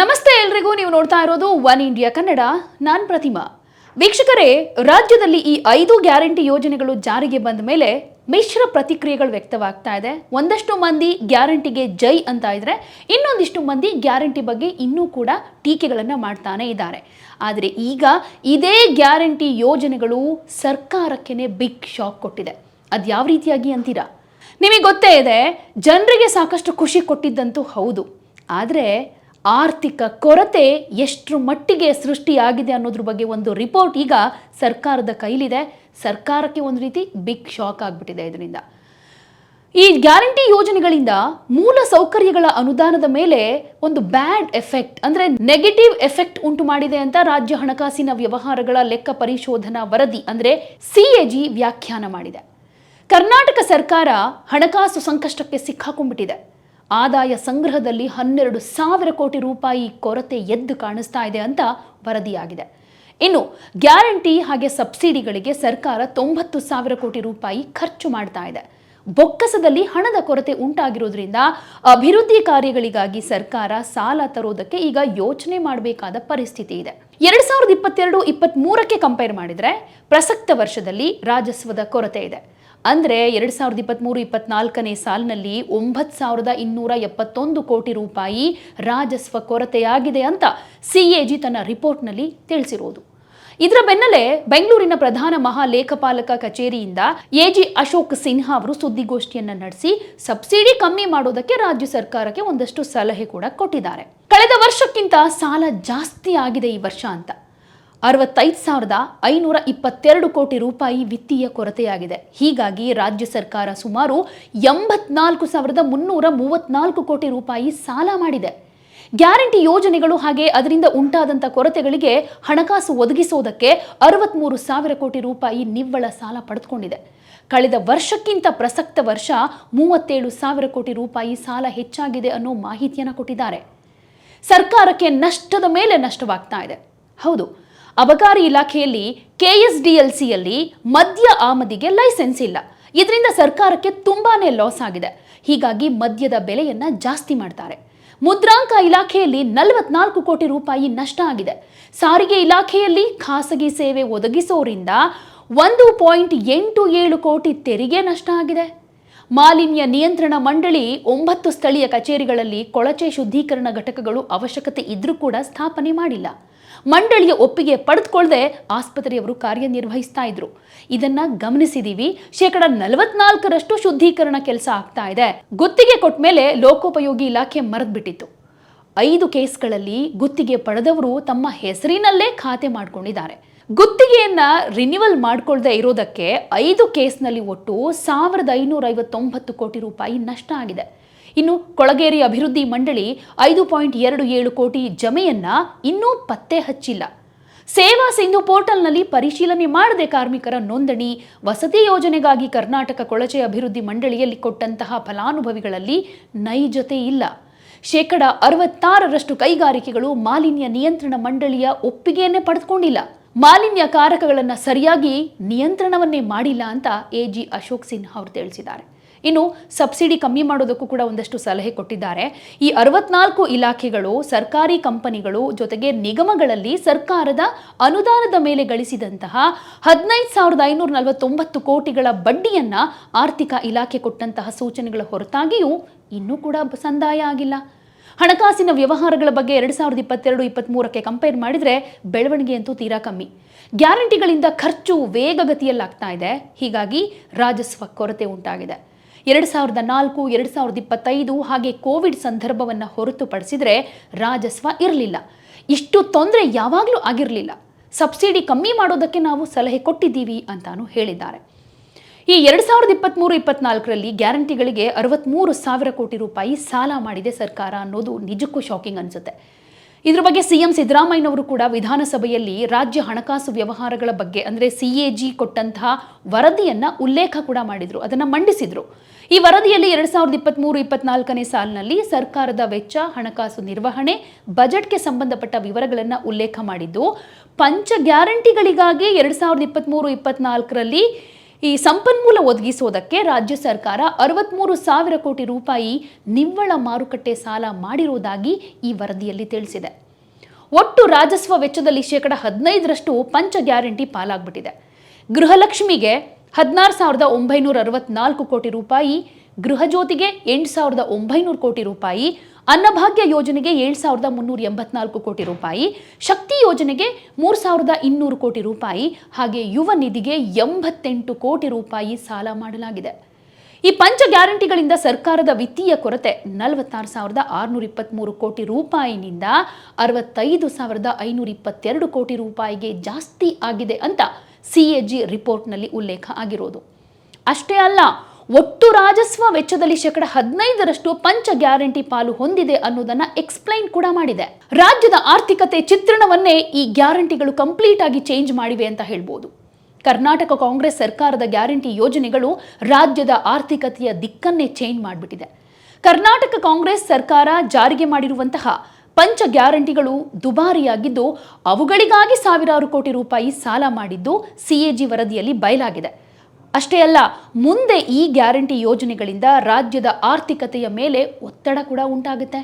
ನಮಸ್ತೆ ಎಲ್ರಿಗೂ, ನೀವು ನೋಡ್ತಾ ಇರೋದು ಒನ್ ಇಂಡಿಯಾ ಕನ್ನಡ. ನಾನ್ ಪ್ರತಿಮಾ. ವೀಕ್ಷಕರೇ, ರಾಜ್ಯದಲ್ಲಿ ಈ ಐದು ಗ್ಯಾರಂಟಿ ಯೋಜನೆಗಳು ಜಾರಿಗೆ ಬಂದ ಮೇಲೆ ಮಿಶ್ರ ಪ್ರತಿಕ್ರಿಯೆಗಳು ವ್ಯಕ್ತವಾಗ್ತಾ ಇದೆ. ಒಂದಷ್ಟು ಮಂದಿ ಗ್ಯಾರಂಟಿಗೆ ಜೈ ಅಂತ ಇದ್ರೆ, ಇನ್ನೊಂದಿಷ್ಟು ಮಂದಿ ಗ್ಯಾರಂಟಿ ಬಗ್ಗೆ ಇನ್ನೂ ಕೂಡ ಟೀಕೆಗಳನ್ನು ಮಾಡ್ತಾನೆ ಇದ್ದಾರೆ. ಆದರೆ ಈಗ ಇದೇ ಗ್ಯಾರಂಟಿ ಯೋಜನೆಗಳು ಸರ್ಕಾರಕ್ಕೇನೆ ಬಿಗ್ ಶಾಕ್ ಕೊಟ್ಟಿದೆ. ಅದು ಯಾವ ರೀತಿಯಾಗಿ ಅಂತೀರಾ? ನಿಮಗೆ ಗೊತ್ತೇ ಇದೆ, ಜನರಿಗೆ ಸಾಕಷ್ಟು ಖುಷಿ ಕೊಟ್ಟಿದ್ದಂತೂ ಹೌದು. ಆದರೆ ಆರ್ಥಿಕ ಕೊರತೆ ಎಷ್ಟರ ಮಟ್ಟಿಗೆ ಸೃಷ್ಟಿಯಾಗಿದೆ ಅನ್ನೋದ್ರ ಬಗ್ಗೆ ಒಂದು ರಿಪೋರ್ಟ್ ಈಗ ಸರ್ಕಾರದ ಕೈಲಿದೆ. ಸರ್ಕಾರಕ್ಕೆ ಒಂದು ರೀತಿ ಬಿಗ್ ಶಾಕ್ ಆಗಿಬಿಟ್ಟಿದೆ ಇದರಿಂದ. ಈ ಗ್ಯಾರಂಟಿ ಯೋಜನೆಗಳಿಂದ ಮೂಲ ಸೌಕರ್ಯಗಳ ಅನುದಾನದ ಮೇಲೆ ಒಂದು ಬ್ಯಾಡ್ ಎಫೆಕ್ಟ್ ಅಂದ್ರೆ ನೆಗೆಟಿವ್ ಎಫೆಕ್ಟ್ ಉಂಟು ಮಾಡಿದೆ ಅಂತ ರಾಜ್ಯ ಹಣಕಾಸಿನ ವ್ಯವಹಾರಗಳ ಲೆಕ್ಕ ಪರಿಶೋಧನಾ ವರದಿ ಅಂದ್ರೆ ಸಿಎಜಿ ವ್ಯಾಖ್ಯಾನ ಮಾಡಿದೆ. ಕರ್ನಾಟಕ ಸರ್ಕಾರ ಹಣಕಾಸು ಸಂಕಷ್ಟಕ್ಕೆ ಸಿಕ್ಕಾಕೊಂಡ್ಬಿಟ್ಟಿದೆ. ಆದಾಯ ಸಂಗ್ರಹದಲ್ಲಿ ಹನ್ನೆರಡು ಸಾವಿರ ಕೋಟಿ ರೂಪಾಯಿ ಕೊರತೆ ಎದ್ದು ಕಾಣಿಸ್ತಾ ಇದೆ ಅಂತ ವರದಿಯಾಗಿದೆ. ಇನ್ನು ಗ್ಯಾರಂಟಿ ಹಾಗೆ ಸಬ್ಸಿಡಿಗಳಿಗೆ ಸರ್ಕಾರ ತೊಂಬತ್ತು ಸಾವಿರ ಕೋಟಿ ರೂಪಾಯಿ ಖರ್ಚು ಮಾಡ್ತಾ ಇದೆ. ಬೊಕ್ಕಸದಲ್ಲಿ ಹಣದ ಕೊರತೆ ಉಂಟಾಗಿರೋದ್ರಿಂದ ಅಭಿವೃದ್ಧಿ ಕಾರ್ಯಗಳಿಗಾಗಿ ಸರ್ಕಾರ ಸಾಲ ತರೋದಕ್ಕೆ ಈಗ ಯೋಚನೆ ಮಾಡಬೇಕಾದ ಪರಿಸ್ಥಿತಿ ಇದೆ. ಎರಡ್ ಸಾವಿರದ ಇಪ್ಪತ್ತೆರಡು ಇಪ್ಪತ್ತ್ ಮೂರಕ್ಕೆ ಕಂಪೇರ್ ಮಾಡಿದ್ರೆ ಪ್ರಸಕ್ತ ವರ್ಷದಲ್ಲಿ ರಾಜಸ್ವದ ಕೊರತೆ ಇದೆ. ಅಂದ್ರೆ ಎರಡ್ ಸಾವಿರದ ಇಪ್ಪತ್ತ್ಮೂರು ಇಪ್ಪತ್ನಾಲ್ಕನೇ ಸಾಲಿನಲ್ಲಿ ಒಂಬತ್ತು ಸಾವಿರದ ಇನ್ನೂರ ಎಪ್ಪತ್ತೊಂದು ಕೋಟಿ ರೂಪಾಯಿ ರಾಜಸ್ವ ಕೊರತೆಯಾಗಿದೆ ಅಂತ ಸಿಎಜಿ ತನ್ನ ರಿಪೋರ್ಟ್ನಲ್ಲಿ ತಿಳಿಸಿರೋದು. ಇದರ ಬೆನ್ನಲ್ಲೇ ಬೆಂಗಳೂರಿನ ಪ್ರಧಾನ ಮಹಾಲೇಖಪಾಲಕ ಕಚೇರಿಯಿಂದ ಎಜಿ ಅಶೋಕ್ ಸಿನ್ಹಾ ಅವರು ಸುದ್ದಿಗೋಷ್ಠಿಯನ್ನ ನಡೆಸಿ ಸಬ್ಸಿಡಿ ಕಮ್ಮಿ ಮಾಡೋದಕ್ಕೆ ರಾಜ್ಯ ಸರ್ಕಾರಕ್ಕೆ ಒಂದಷ್ಟು ಸಲಹೆ ಕೂಡ ಕೊಟ್ಟಿದ್ದಾರೆ. ಕಳೆದ ವರ್ಷಕ್ಕಿಂತ ಸಾಲ ಜಾಸ್ತಿ ಆಗಿದೆ ಈ ವರ್ಷ ಅಂತ. ಅರವತ್ತೈದು ಸಾವಿರದ ಐನೂರ ಇಪ್ಪತ್ತೆರಡು ಕೋಟಿ ರೂಪಾಯಿ ವಿತ್ತೀಯ ಕೊರತೆಯಾಗಿದೆ. ಹೀಗಾಗಿ ರಾಜ್ಯ ಸರ್ಕಾರ ಸುಮಾರು ಎಂಬತ್ನಾಲ್ಕು ಸಾವಿರದ ಮುನ್ನೂರ ಮೂವತ್ನಾಲ್ಕು ಕೋಟಿ ರೂಪಾಯಿ ಸಾಲ ಮಾಡಿದೆ. ಗ್ಯಾರಂಟಿ ಯೋಜನೆಗಳು ಹಾಗೆ ಅದರಿಂದ ಉಂಟಾದಂಥ ಕೊರತೆಗಳಿಗೆ ಹಣಕಾಸು ಒದಗಿಸೋದಕ್ಕೆ ಅರವತ್ಮೂರು ಸಾವಿರ ಕೋಟಿ ರೂಪಾಯಿ ನಿವ್ವಳ ಸಾಲ ಪಡೆದುಕೊಂಡಿದೆ. ಕಳೆದ ವರ್ಷಕ್ಕಿಂತ ಪ್ರಸಕ್ತ ವರ್ಷ ಮೂವತ್ತೇಳು ಸಾವಿರ ಕೋಟಿ ರೂಪಾಯಿ ಸಾಲ ಹೆಚ್ಚಾಗಿದೆ ಅನ್ನೋ ಮಾಹಿತಿಯನ್ನು ಕೊಟ್ಟಿದ್ದಾರೆ. ಸರ್ಕಾರಕ್ಕೆ ನಷ್ಟದ ಮೇಲೆ ನಷ್ಟವಾಗ್ತಾ ಇದೆ. ಹೌದು, ಅಬಕಾರಿ ಇಲಾಖೆಯಲ್ಲಿ ಕೆಎಸ್ಡಿಎಲ್ಸಿಯಲ್ಲಿ ಮದ್ಯ ಆಮದಿಗೆ ಲೈಸೆನ್ಸ್ ಇಲ್ಲ. ಇದರಿಂದ ಸರ್ಕಾರಕ್ಕೆ ತುಂಬಾನೇ ಲಾಸ್ ಆಗಿದೆ. ಹೀಗಾಗಿ ಮದ್ಯದ ಬೆಲೆಯನ್ನ ಜಾಸ್ತಿ ಮಾಡ್ತಾರೆ. ಮುದ್ರಾಂಕ ಇಲಾಖೆಯಲ್ಲಿ ನಲವತ್ನಾಲ್ಕು ಕೋಟಿ ರೂಪಾಯಿ ನಷ್ಟ ಆಗಿದೆ. ಸಾರಿಗೆ ಇಲಾಖೆಯಲ್ಲಿ ಖಾಸಗಿ ಸೇವೆ ಒದಗಿಸೋರಿಂದ ಒಂದು ಪಾಯಿಂಟ್ ಎಂಟು ಏಳು ಕೋಟಿ ತೆರಿಗೆ ನಷ್ಟ ಆಗಿದೆ. ಮಾಲಿನ್ಯ ನಿಯಂತ್ರಣ ಮಂಡಳಿ ಒಂಬತ್ತು ಸ್ಥಳೀಯ ಕಚೇರಿಗಳಲ್ಲಿ ಕೊಳಚೆ ಶುದ್ಧೀಕರಣ ಘಟಕಗಳು ಅವಶ್ಯಕತೆ ಇದ್ರೂ ಕೂಡ ಸ್ಥಾಪನೆ ಮಾಡಿಲ್ಲ. ಮಂಡಳಿಯ ಒಪ್ಪಿಗೆ ಪಡೆದುಕೊಳ್ಳದೆ ಆಸ್ಪತ್ರೆಯವರು ಕಾರ್ಯನಿರ್ವಹಿಸ್ತಾ ಇದ್ರು. ಇದನ್ನ ಗಮನಿಸಿದೀವಿ. ಶೇಕಡ ನಲವತ್ನಾಲ್ಕರಷ್ಟು ಶುದ್ಧೀಕರಣ ಕೆಲಸ ಆಗ್ತಾ ಇದೆ. ಗುತ್ತಿಗೆ ಕೊಟ್ಟ ಮೇಲೆ ಲೋಕೋಪಯೋಗಿ ಇಲಾಖೆ ಮರೆದ್ಬಿಟ್ಟಿತ್ತು ಐದು ಕೇಸ್ಗಳಲ್ಲಿ ಗುತ್ತಿಗೆ ಪಡೆದವರು ತಮ್ಮ ಹೆಸರಿನಲ್ಲೇ ಖಾತೆ ಮಾಡಿಕೊಂಡಿದ್ದಾರೆ. ಗುತ್ತಿಗೆಯನ್ನ ರಿನ್ಯೂವಲ್ ಮಾಡಿಕೊಳ್ಳದೆ ಇರೋದಕ್ಕೆ ಐದು ಕೇಸ್ನಲ್ಲಿ ಒಟ್ಟು ಸಾವಿರದ ಐನೂರ ಐವತ್ತೊಂಬತ್ತು ಕೋಟಿ ರೂಪಾಯಿ ನಷ್ಟ ಆಗಿದೆ. ಇನ್ನು ಕೊಳಗೇರಿ ಅಭಿವೃದ್ಧಿ ಮಂಡಳಿ ಐದು ಪಾಯಿಂಟ್ ಎರಡು ಏಳು ಕೋಟಿ ಜಮೆಯನ್ನ ಇನ್ನೂ ಪತ್ತೆ ಹಚ್ಚಿಲ್ಲ. ಸೇವಾ ಸಿಂಧು ಪೋರ್ಟಲ್ನಲ್ಲಿ ಪರಿಶೀಲನೆ ಮಾಡದೆ ಕಾರ್ಮಿಕರ ನೋಂದಣಿ, ವಸತಿ ಯೋಜನೆಗಾಗಿ ಕರ್ನಾಟಕ ಕೊಳಚೆ ಅಭಿವೃದ್ಧಿ ಮಂಡಳಿಯಲ್ಲಿ ಕೊಟ್ಟಂತಹ ಫಲಾನುಭವಿಗಳಲ್ಲಿ ನೈಜತೆ ಇಲ್ಲ. ಶೇಕಡ ಅರವತ್ತಾರರಷ್ಟು ಕೈಗಾರಿಕೆಗಳು ಮಾಲಿನ್ಯ ನಿಯಂತ್ರಣ ಮಂಡಳಿಯ ಒಪ್ಪಿಗೆಯನ್ನೇ ಪಡೆದುಕೊಂಡಿಲ್ಲ. ಮಾಲಿನ್ಯ ಕಾರಕಗಳನ್ನು ಸರಿಯಾಗಿ ನಿಯಂತ್ರಣವನ್ನೇ ಮಾಡಿಲ್ಲ ಅಂತ ಎ ಜಿ ಅಶೋಕ್ ಸಿನ್ಹಾ ಅವರು ತಿಳಿಸಿದ್ದಾರೆ. ಇನ್ನು ಸಬ್ಸಿಡಿ ಕಮ್ಮಿ ಮಾಡೋದಕ್ಕೂ ಕೂಡ ಒಂದಷ್ಟು ಸಲಹೆ ಕೊಟ್ಟಿದ್ದಾರೆ. ಈ ಅರವತ್ನಾಲ್ಕು ಇಲಾಖೆಗಳು, ಸರ್ಕಾರಿ ಕಂಪನಿಗಳು ಜೊತೆಗೆ ನಿಗಮಗಳಲ್ಲಿ ಸರ್ಕಾರದ ಅನುದಾನದ ಮೇಲೆ ಗಳಿಸಿದಂತಹ ಹದಿನೈದು ಸಾವಿರದ ಐನೂರ ನಲವತ್ತೊಂಬತ್ತು ಕೋಟಿಗಳ ಬಡ್ಡಿಯನ್ನ ಆರ್ಥಿಕ ಇಲಾಖೆ ಕೊಟ್ಟಂತಹ ಸೂಚನೆಗಳ ಹೊರತಾಗಿಯೂ ಇನ್ನೂ ಕೂಡ ಸಂದಾಯ ಆಗಿಲ್ಲ. ಹಣಕಾಸಿನ ವ್ಯವಹಾರಗಳ ಬಗ್ಗೆ ಎರಡು ಸಾವಿರದ ಇಪ್ಪತ್ತೆರಡು ಇಪ್ಪತ್ತ್ಮೂರಕ್ಕೆ ಕಂಪೇರ್ ಮಾಡಿದರೆ ಬೆಳವಣಿಗೆ ಅಂತೂ ತೀರಾ ಕಮ್ಮಿ. ಗ್ಯಾರಂಟಿಗಳಿಂದ ಖರ್ಚು ವೇಗಗತಿಯಲ್ಲಾಗ್ತಾ ಇದೆ. ಹೀಗಾಗಿ ರಾಜಸ್ವ ಕೊರತೆ ಉಂಟಾಗಿದೆ. ಎರಡು ಸಾವಿರದ ನಾಲ್ಕು, ಎರಡು ಸಾವಿರದ ಇಪ್ಪತ್ತೈದು ಹಾಗೆ ಕೋವಿಡ್ ಸಂದರ್ಭವನ್ನು ಹೊರತುಪಡಿಸಿದರೆ ರಾಜಸ್ವ ಇರಲಿಲ್ಲ. ಇಷ್ಟು ತೊಂದರೆ ಯಾವಾಗಲೂ ಆಗಿರಲಿಲ್ಲ. ಸಬ್ಸಿಡಿ ಕಮ್ಮಿ ಮಾಡೋದಕ್ಕೆ ನಾವು ಸಲಹೆ ಕೊಟ್ಟಿದ್ದೀವಿ ಅಂತಾನು ಹೇಳಿದ್ದಾರೆ. ಈ ಎರಡು ಸಾವಿರದ ಇಪ್ಪತ್ತ್ಮೂರು ಇಪ್ಪತ್ನಾಲ್ಕರಲ್ಲಿ ಗ್ಯಾರಂಟಿಗಳಿಗೆ ಅರವತ್ತ್ಮೂರು ಸಾವಿರ ಕೋಟಿ ರೂಪಾಯಿ ಸಾಲ ಮಾಡಿದೆ ಸರ್ಕಾರ ಅನ್ನೋದು ನಿಜಕ್ಕೂ ಶಾಕಿಂಗ್ ಅನಿಸುತ್ತೆ. ಇದ್ರ ಬಗ್ಗೆ ಸಿಎಂ ಸಿದ್ದರಾಮಯ್ಯನವರು ಕೂಡ ವಿಧಾನಸಭೆಯಲ್ಲಿ ರಾಜ್ಯ ಹಣಕಾಸು ವ್ಯವಹಾರಗಳ ಬಗ್ಗೆ, ಅಂದರೆ ಸಿ ಜಿ ಕೊಟ್ಟಂತಹ ವರದಿಯನ್ನ ಉಲ್ಲೇಖ ಕೂಡ ಮಾಡಿದ್ರು, ಅದನ್ನ ಮಂಡಿಸಿದ್ರು. ಈ ವರದಿಯಲ್ಲಿ ಎರಡ್ ಸಾವಿರದ ಇಪ್ಪತ್ತ್ಮೂರು ಇಪ್ಪತ್ನಾಲ್ಕನೇ ಸಾಲಿನಲ್ಲಿ ಸರ್ಕಾರದ ವೆಚ್ಚ, ಹಣಕಾಸು ನಿರ್ವಹಣೆ, ಬಜೆಟ್ಗೆ ಸಂಬಂಧಪಟ್ಟ ವಿವರಗಳನ್ನು ಉಲ್ಲೇಖ ಮಾಡಿದ್ದು, ಪಂಚ ಗ್ಯಾರಂಟಿಗಳಿಗಾಗಿ ಎರಡ್ ಸಾವಿರದ ಇಪ್ಪತ್ತ್ಮೂರು ಇಪ್ಪತ್ನಾಲ್ಕರಲ್ಲಿ ಈ ಸಂಪನ್ಮೂಲ ಒದಗಿಸೋದಕ್ಕೆ ರಾಜ್ಯ ಸರ್ಕಾರ ಅರವತ್ಮೂರು ಸಾವಿರ ಕೋಟಿ ರೂಪಾಯಿ ನಿವ್ವಳ ಮಾರುಕಟ್ಟೆ ಸಾಲ ಮಾಡಿರುವುದಾಗಿ ಈ ವರದಿಯಲ್ಲಿ ತಿಳಿಸಿದೆ. ಒಟ್ಟು ರಾಜಸ್ವ ವೆಚ್ಚದಲ್ಲಿ ಶೇಕಡ ಹದಿನೈದರಷ್ಟು ಪಂಚ ಗ್ಯಾರಂಟಿ ಪಾಲಾಗ್ಬಿಟ್ಟಿದೆ. ಗೃಹಲಕ್ಷ್ಮಿಗೆ ಹದಿನಾರು ಸಾವಿರದ ಒಂಬೈನೂರ ಅರವತ್ನಾಲ್ಕು ಕೋಟಿ ರೂಪಾಯಿ, ಗೃಹಜ್ಯೋತಿಗೆ ಎಂಟು ಸಾವಿರದ ಒಂಬೈನೂರು ಕೋಟಿ ರೂಪಾಯಿ ಅನ್ನಭಾಗ್ಯ ಯೋಜನೆಗೆ ಏಳು ಸಾವಿರದ ಮುನ್ನೂರ ಎಂಬತ್ನಾಲ್ಕು ಕೋಟಿ ರೂಪಾಯಿ, ಶಕ್ತಿ ಯೋಜನೆಗೆ ಮೂರು ಸಾವಿರದ ಇನ್ನೂರು ಕೋಟಿ ರೂಪಾಯಿ ಹಾಗೆ ಯುವ ನಿಧಿಗೆ ಎಂಬತ್ತೆಂಟು ಕೋಟಿ ರೂಪಾಯಿ ಸಾಲ ಮಾಡಲಾಗಿದೆ. ಈ ಪಂಚ ಗ್ಯಾರಂಟಿಗಳಿಂದ ಸರ್ಕಾರದ ವಿತ್ತೀಯ ಕೊರತೆ ನಲವತ್ತಾರು ಸಾವಿರದ ಆರುನೂರ ಇಪ್ಪತ್ತ್ಮೂರು ಕೋಟಿ ರೂಪಾಯಿನಿಂದ ಅರವತ್ತೈದು ಸಾವಿರದ ಐನೂರ ಇಪ್ಪತ್ತೆರಡು ಕೋಟಿ ರೂಪಾಯಿಗೆ ಜಾಸ್ತಿ ಆಗಿದೆ ಅಂತ ಸಿ ಎ ಜಿ ರಿಪೋರ್ಟ್ನಲ್ಲಿ ಉಲ್ಲೇಖ ಆಗಿರೋದು. ಅಷ್ಟೇ ಅಲ್ಲ ಒಟ್ಟು ರಾಜಸ್ವ ವೆಚ್ಚದಲ್ಲಿ ಶೇಕಡ ಹದಿನೈದರಷ್ಟು ಪಂಚ ಗ್ಯಾರಂಟಿ ಪಾಲು ಹೊಂದಿದೆ ಅನ್ನೋದನ್ನ ಎಕ್ಸ್ಪ್ಲೈನ್ ಕೂಡ ಮಾಡಿದೆ. ರಾಜ್ಯದ ಆರ್ಥಿಕತೆ ಚಿತ್ರಣವನ್ನೇ ಈ ಗ್ಯಾರಂಟಿಗಳು ಕಂಪ್ಲೀಟ್ ಆಗಿ ಚೇಂಜ್ ಮಾಡಿವೆ ಅಂತ ಹೇಳ್ಬೋದು. ಕರ್ನಾಟಕ ಕಾಂಗ್ರೆಸ್ ಸರ್ಕಾರದ ಗ್ಯಾರಂಟಿ ಯೋಜನೆಗಳು ರಾಜ್ಯದ ಆರ್ಥಿಕತೆಯ ದಿಕ್ಕನ್ನೇ ಚೇಂಜ್ ಮಾಡಿಬಿಟ್ಟಿದೆ. ಕರ್ನಾಟಕ ಕಾಂಗ್ರೆಸ್ ಸರ್ಕಾರ ಜಾರಿಗೆ ಮಾಡಿರುವಂತಹ ಪಂಚ ಗ್ಯಾರಂಟಿಗಳು ದುಬಾರಿಯಾಗಿದ್ದು, ಅವುಗಳಿಗಾಗಿ ಸಾವಿರಾರು ಕೋಟಿ ರೂಪಾಯಿ ಸಾಲ ಮಾಡಿದ್ದು ಸಿಎಜಿ ವರದಿಯಲ್ಲಿ ಬಯಲಾಗಿದೆ. ಅಷ್ಟೇ ಅಲ್ಲ, ಮುಂದೆ ಈ ಗ್ಯಾರಂಟಿ ಯೋಜನೆಗಳಿಂದ ರಾಜ್ಯದ ಆರ್ಥಿಕತೆಯ ಮೇಲೆ ಒತ್ತಡ ಕೂಡ ಉಂಟಾಗುತ್ತೆ.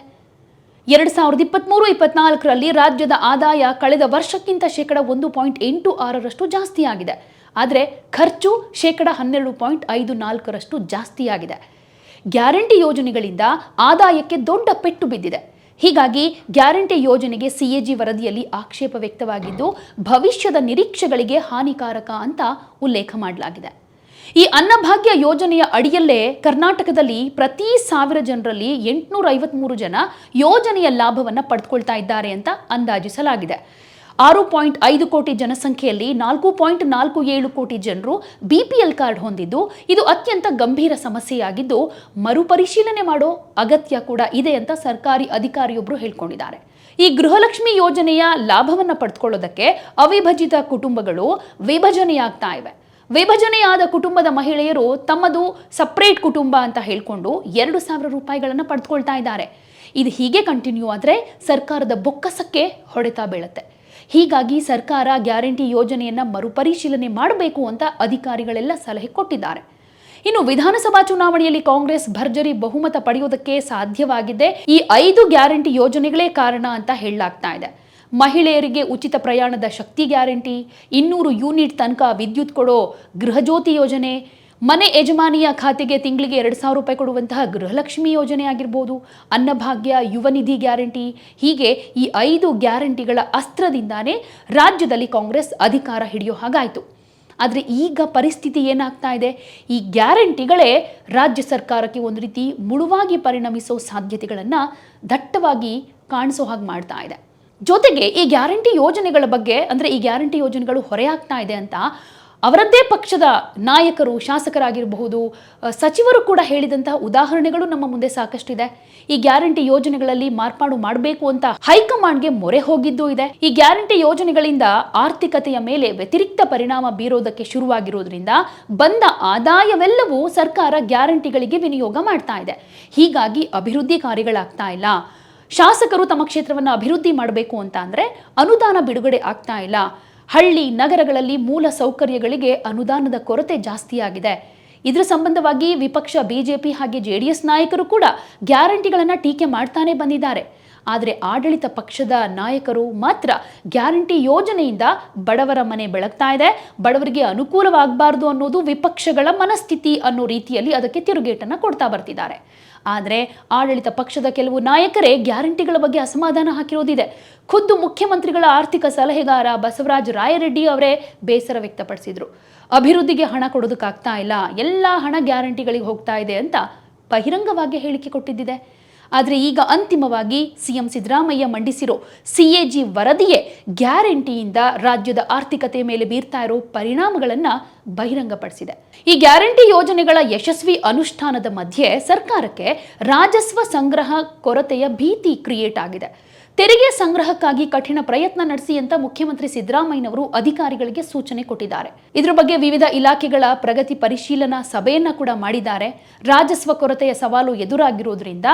ಎರಡು ಸಾವಿರದ ಇಪ್ಪತ್ತ್ಮೂರು ಇಪ್ಪತ್ನಾಲ್ಕರಲ್ಲಿ ರಾಜ್ಯದ ಆದಾಯ ಕಳೆದ ವರ್ಷಕ್ಕಿಂತ ಶೇಕಡ ಒಂದು ಪಾಯಿಂಟ್ ಎಂಟು ಆರರಷ್ಟು ಜಾಸ್ತಿಯಾಗಿದೆ. ಆದರೆ ಖರ್ಚು ಶೇಕಡ ಹನ್ನೆರಡು ಪಾಯಿಂಟ್ ಐದು ನಾಲ್ಕರಷ್ಟು ಜಾಸ್ತಿಯಾಗಿದೆ. ಗ್ಯಾರಂಟಿ ಯೋಜನೆಗಳಿಂದ ಆದಾಯಕ್ಕೆ ದೊಡ್ಡ ಪೆಟ್ಟು ಬಿದ್ದಿದೆ. ಹೀಗಾಗಿ ಗ್ಯಾರಂಟಿ ಯೋಜನೆಗೆ ಸಿಎಜಿ ವರದಿಯಲ್ಲಿ ಆಕ್ಷೇಪ ವ್ಯಕ್ತವಾಗಿದ್ದು, ಭವಿಷ್ಯದ ನಿರೀಕ್ಷೆಗಳಿಗೆ ಹಾನಿಕಾರಕ ಅಂತ ಉಲ್ಲೇಖ ಮಾಡಲಾಗಿದೆ. ಈ ಅನ್ನಭಾಗ್ಯ ಯೋಜನೆಯ ಅಡಿಯಲ್ಲೇ ಕರ್ನಾಟಕದಲ್ಲಿ ಪ್ರತಿ ಸಾವಿರ ಜನರಲ್ಲಿ ಎಂಟುನೂರ ಐವತ್ಮೂರು ಜನ ಯೋಜನೆಯ ಲಾಭವನ್ನು ಪಡೆದುಕೊಳ್ತಾ ಇದ್ದಾರೆ ಅಂತ ಅಂದಾಜಿಸಲಾಗಿದೆ. ಆರು ಪಾಯಿಂಟ್ ಐದು ಕೋಟಿ ಜನಸಂಖ್ಯೆಯಲ್ಲಿ ನಾಲ್ಕು ಪಾಯಿಂಟ್ ನಾಲ್ಕು ಏಳು ಕೋಟಿ ಜನರು ಬಿಪಿಎಲ್ ಕಾರ್ಡ್ ಹೊಂದಿದ್ದು, ಇದು ಅತ್ಯಂತ ಗಂಭೀರ ಸಮಸ್ಯೆಯಾಗಿದ್ದು, ಮರುಪರಿಶೀಲನೆ ಮಾಡೋ ಅಗತ್ಯ ಕೂಡ ಇದೆ ಅಂತ ಸರ್ಕಾರಿ ಅಧಿಕಾರಿಯೊಬ್ಬರು ಹೇಳ್ಕೊಂಡಿದ್ದಾರೆ. ಈ ಗೃಹಲಕ್ಷ್ಮಿ ಯೋಜನೆಯ ಲಾಭವನ್ನು ಪಡೆದುಕೊಳ್ಳೋದಕ್ಕೆ ಅವಿಭಜಿತ ಕುಟುಂಬಗಳು ವಿಭಜನೆಯಾಗ್ತಾ ಇವೆ. ವಿಭಜನೆಯಾದ ಕುಟುಂಬದ ಮಹಿಳೆಯರು ತಮ್ಮದು ಸಪ್ರೇಟ್ ಕುಟುಂಬ ಅಂತ ಹೇಳಿಕೊಂಡು ಎರಡು ಸಾವಿರ ರೂಪಾಯಿಗಳನ್ನು ಪಡೆದುಕೊಳ್ತಾ ಇದ್ದಾರೆ. ಇದು ಹೀಗೆ ಕಂಟಿನ್ಯೂ ಆದರೆ ಸರ್ಕಾರದ ಬೊಕ್ಕಸಕ್ಕೆ ಹೊಡೆತ ಬೀಳುತ್ತೆ. ಹೀಗಾಗಿ ಸರ್ಕಾರ ಗ್ಯಾರಂಟಿ ಯೋಜನೆಯನ್ನು ಮರುಪರಿಶೀಲನೆ ಮಾಡಬೇಕು ಅಂತ ಅಧಿಕಾರಿಗಳೆಲ್ಲ ಸಲಹೆ ಕೊಟ್ಟಿದ್ದಾರೆ. ಇನ್ನು ವಿಧಾನಸಭಾ ಚುನಾವಣೆಯಲ್ಲಿ ಕಾಂಗ್ರೆಸ್ ಭರ್ಜರಿ ಬಹುಮತ ಪಡೆಯುವುದಕ್ಕೆ ಸಾಧ್ಯವಾಗಿದೆ. ಈ ಐದು ಗ್ಯಾರಂಟಿ ಯೋಜನೆಗಳೇ ಕಾರಣ ಅಂತ ಹೇಳಲಾಗ್ತಾ ಇದೆ. ಮಹಿಳೆಯರಿಗೆ ಉಚಿತ ಪ್ರಯಾಣದ ಶಕ್ತಿ ಗ್ಯಾರಂಟಿ, ಇನ್ನೂರು ಯೂನಿಟ್ ತನಕ ವಿದ್ಯುತ್ ಕೊಡೋ ಗೃಹಜ್ಯೋತಿ ಯೋಜನೆ, ಮನೆ ಯಜಮಾನಿಯ ಖಾತೆಗೆ ತಿಂಗಳಿಗೆ ಎರಡು ಸಾವಿರ ರೂಪಾಯಿ ಕೊಡುವಂತಹ ಗೃಹಲಕ್ಷ್ಮಿ ಯೋಜನೆ ಆಗಿರ್ಬೋದು, ಅನ್ನಭಾಗ್ಯ ಯುವ ನಿಧಿ ಗ್ಯಾರಂಟಿ, ಹೀಗೆ ಈ ಐದು ಗ್ಯಾರಂಟಿಗಳ ಅಸ್ತ್ರದಿಂದಾನೇ ರಾಜ್ಯದಲ್ಲಿ ಕಾಂಗ್ರೆಸ್ ಅಧಿಕಾರ ಹಿಡಿಯೋ ಹಾಗಾಯಿತು. ಆದರೆ ಈಗ ಪರಿಸ್ಥಿತಿ ಏನಾಗ್ತಾ ಇದೆ? ಈ ಗ್ಯಾರಂಟಿಗಳೇ ರಾಜ್ಯ ಸರ್ಕಾರಕ್ಕೆ ಒಂದು ರೀತಿ ಮುಳುವಾಗಿ ಪರಿಣಮಿಸೋ ಸಾಧ್ಯತೆಗಳನ್ನು ದಟ್ಟವಾಗಿ ಕಾಣಿಸೋ ಹಾಗೆ ಮಾಡ್ತಾ ಇದೆ. ಜೊತೆಗೆ ಈ ಗ್ಯಾರಂಟಿ ಯೋಜನೆಗಳ ಬಗ್ಗೆ, ಅಂದರೆ ಈ ಗ್ಯಾರಂಟಿ ಯೋಜನೆಗಳು ಹೊರೆಯಾಗ್ತಾ ಇದೆ ಅಂತ ಅವರದ್ದೇ ಪಕ್ಷದ ನಾಯಕರು, ಶಾಸಕರಾಗಿರಬಹುದು ಸಚಿವರು ಕೂಡ ಹೇಳಿದಂತಹ ಉದಾಹರಣೆಗಳು ನಮ್ಮ ಮುಂದೆ ಸಾಕಷ್ಟಿದೆ. ಈ ಗ್ಯಾರಂಟಿ ಯೋಜನೆಗಳಲ್ಲಿ ಮಾರ್ಪಾಡು ಮಾಡಬೇಕು ಅಂತ ಹೈಕಮಾಂಡ್ಗೆ ಮೊರೆ ಹೋಗಿದ್ದೂ ಇದೆ. ಈ ಗ್ಯಾರಂಟಿ ಯೋಜನೆಗಳಿಂದ ಆರ್ಥಿಕತೆಯ ಮೇಲೆ ವ್ಯತಿರಿಕ್ತ ಪರಿಣಾಮ ಬೀರೋದಕ್ಕೆ ಶುರುವಾಗಿರೋದ್ರಿಂದ ಬಂದ ಆದಾಯವೆಲ್ಲವೂ ಸರ್ಕಾರ ಗ್ಯಾರಂಟಿಗಳಿಗೆ ವಿನಿಯೋಗ ಮಾಡ್ತಾ ಇದೆ. ಹೀಗಾಗಿ ಅಭಿವೃದ್ಧಿ ಕಾರ್ಯಗಳಾಗ್ತಾ ಇಲ್ಲ. ಶಾಸಕರು ತಮ್ಮ ಕ್ಷೇತ್ರವನ್ನು ಅಭಿವೃದ್ಧಿ ಮಾಡಬೇಕು ಅಂತ ಅಂದರೆ ಅನುದಾನ ಬಿಡುಗಡೆ ಆಗ್ತಾ ಇಲ್ಲ. ಹಳ್ಳಿ ನಗರಗಳಲ್ಲಿ ಮೂಲ ಸೌಕರ್ಯಗಳಿಗೆ ಅನುದಾನದ ಕೊರತೆ ಜಾಸ್ತಿಯಾಗಿದೆ ಇದರ ಸಂಬಂಧವಾಗಿ ವಿಪಕ್ಷ, ಬಿಜೆಪಿ ಹಾಗೆ ಜೆಡಿಎಸ್ ನಾಯಕರು ಕೂಡ ಗ್ಯಾರಂಟಿಗಳನ್ನು ಟೀಕೆ ಮಾಡ್ತಾನೆ ಬಂದಿದ್ದಾರೆ. ಆದರೆ ಆಡಳಿತ ಪಕ್ಷದ ನಾಯಕರು ಮಾತ್ರ ಗ್ಯಾರಂಟಿ ಯೋಜನೆಯಿಂದ ಬಡವರ ಮನೆ ಬೆಳಗ್ತಾ ಇದೆ. ಬಡವರಿಗೆ ಅನುಕೂಲವಾಗಬಾರ್ದು ಅನ್ನೋದು ವಿಪಕ್ಷಗಳ ಮನಸ್ಥಿತಿ ಅನ್ನೋ ರೀತಿಯಲ್ಲಿ ಅದಕ್ಕೆ ತಿರುಗೇಟನ್ನು ಕೊಡ್ತಾ ಬರ್ತಿದ್ದಾರೆ. ಆದರೆ ಆಡಳಿತ ಪಕ್ಷದ ಕೆಲವು ನಾಯಕರೇ ಗ್ಯಾರಂಟಿಗಳ ಬಗ್ಗೆ ಅಸಮಾಧಾನ ಹಾಕಿರೋದಿದೆ. ಖುದ್ದು ಮುಖ್ಯಮಂತ್ರಿಗಳ ಆರ್ಥಿಕ ಸಲಹೆಗಾರ ಬಸವರಾಜ ರಾಯರೆಡ್ಡಿ ಅವರೇ ಬೇಸರ ವ್ಯಕ್ತಪಡಿಸಿದರು. ಅಭಿವೃದ್ಧಿಗೆ ಹಣ ಕೊಡೋದಕ್ಕಾಗ್ತಾ ಇಲ್ಲ. ಎಲ್ಲ ಹಣ ಗ್ಯಾರಂಟಿಗಳಿಗೆ ಹೋಗ್ತಾ ಇದೆ ಅಂತ ಬಹಿರಂಗವಾಗಿ ಹೇಳಿಕೆ ಕೊಟ್ಟಿದ್ದಿದೆ. ಆದರೆ ಈಗ ಅಂತಿಮವಾಗಿ ಸಿಎಂ ಸಿದ್ದರಾಮಯ್ಯ ಮಂಡಿಸಿರೋ ಸಿಎಜಿ ವರದಿಯೇ ಗ್ಯಾರಂಟಿಯಿಂದ ರಾಜ್ಯದ ಆರ್ಥಿಕತೆ ಮೇಲೆ ಬೀರ್ತಾ ಇರೋ ಪರಿಣಾಮಗಳನ್ನು ಬಹಿರಂಗಪಡಿಸಿದೆ. ಈ ಗ್ಯಾರಂಟಿ ಯೋಜನೆಗಳ ಯಶಸ್ವಿ ಅನುಷ್ಠಾನದ ಮಧ್ಯೆ ಸರ್ಕಾರಕ್ಕೆ ರಾಜಸ್ವ ಸಂಗ್ರಹ ಕೊರತೆಯ ಭೀತಿ ಕ್ರಿಯೇಟ್ ಆಗಿದೆ. ತೆರಿಗೆ ಸಂಗ್ರಹಕ್ಕಾಗಿ ಕಠಿಣ ಪ್ರಯತ್ನ ನಡೆಸಿ ಅಂತ ಮುಖ್ಯಮಂತ್ರಿ ಸಿದ್ದರಾಮಯ್ಯನವರು ಅಧಿಕಾರಿಗಳಿಗೆ ಸೂಚನೆ ಕೊಟ್ಟಿದ್ದಾರೆ. ಇದರ ಬಗ್ಗೆ ವಿವಿಧ ಇಲಾಖೆಗಳ ಪ್ರಗತಿ ಪರಿಶೀಲನಾ ಸಭೆಯನ್ನ ಕೂಡ ಮಾಡಿದ್ದಾರೆ. ರಾಜಸ್ವ ಕೊರತೆಯ ಸವಾಲು ಎದುರಾಗಿರೋದ್ರಿಂದ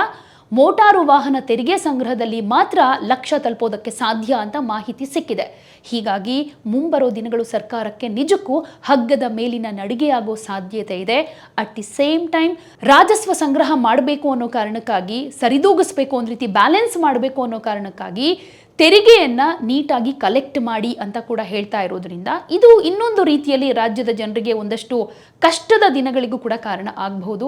ಮೋಟಾರು ವಾಹನ ತೆರಿಗೆ ಸಂಗ್ರಹದಲ್ಲಿ ಮಾತ್ರ ಲಕ್ಷ ತಲುಪೋದಕ್ಕೆ ಸಾಧ್ಯ ಅಂತ ಮಾಹಿತಿ ಸಿಕ್ಕಿದೆ. ಹೀಗಾಗಿ ಮುಂಬರೋ ದಿನಗಳು ಸರ್ಕಾರಕ್ಕೆ ನಿಜಕ್ಕೂ ಹಗ್ಗದ ಮೇಲಿನ ನಡಿಗೆಯಾಗೋ ಸಾಧ್ಯತೆ ಇದೆ. ಅಟ್ ದಿ ಸೇಮ್ ಟೈಮ್ ರಾಜಸ್ವ ಸಂಗ್ರಹ ಮಾಡಬೇಕು ಅನ್ನೋ ಕಾರಣಕ್ಕಾಗಿ, ಸರಿದೂಗಿಸ್ಬೇಕು ಒಂದು ರೀತಿ ಬ್ಯಾಲೆನ್ಸ್ ಮಾಡಬೇಕು ಅನ್ನೋ ಕಾರಣಕ್ಕಾಗಿ ತೆರಿಗೆಯನ್ನ ನೀಟಾಗಿ ಕಲೆಕ್ಟ್ ಮಾಡಿ ಅಂತ ಕೂಡ ಹೇಳ್ತಾ ಇರೋದ್ರಿಂದ ಇದು ಇನ್ನೊಂದು ರೀತಿಯಲ್ಲಿ ರಾಜ್ಯದ ಜನರಿಗೆ ಒಂದಷ್ಟು ಕಷ್ಟದ ದಿನಗಳಿಗೂ ಕೂಡ ಕಾರಣ ಆಗಬಹುದು.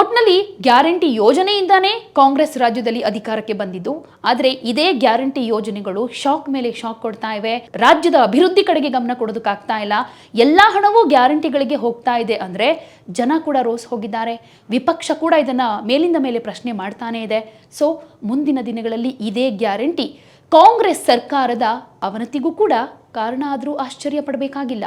ಒಟ್ನಲ್ಲಿ ಗ್ಯಾರಂಟಿ ಯೋಜನೆಯಿಂದಾನೇ ಕಾಂಗ್ರೆಸ್ ರಾಜ್ಯದಲ್ಲಿ ಅಧಿಕಾರಕ್ಕೆ ಬಂದಿದ್ದು, ಆದರೆ ಇದೇ ಗ್ಯಾರಂಟಿ ಯೋಜನೆಗಳು ಶಾಕ್ ಮೇಲೆ ಶಾಕ್ ಕೊಡ್ತಾ ಇವೆ. ರಾಜ್ಯದ ಅಭಿವೃದ್ಧಿ ಕಡೆಗೆ ಗಮನ ಕೊಡೋದಕ್ಕಾಗ್ತಾ ಇಲ್ಲ. ಎಲ್ಲ ಹಣವೂ ಗ್ಯಾರಂಟಿಗಳಿಗೆ ಹೋಗ್ತಾ ಇದೆ ಅಂದರೆ ಜನ ಕೂಡ ರೋಸ್ ಹೋಗಿದ್ದಾರೆ. ವಿಪಕ್ಷ ಕೂಡ ಇದನ್ನು ಮೇಲಿಂದ ಮೇಲೆ ಪ್ರಶ್ನೆ ಮಾಡ್ತಾನೇ ಇದೆ. ಸೊ ಮುಂದಿನ ದಿನಗಳಲ್ಲಿ ಇದೇ ಗ್ಯಾರಂಟಿ ಕಾಂಗ್ರೆಸ್ ಸರ್ಕಾರದ ಅವನತಿಗೂ ಕೂಡ ಕಾರಣ ಆದರೂ ಆಶ್ಚರ್ಯ ಪಡಬೇಕಾಗಿಲ್ಲ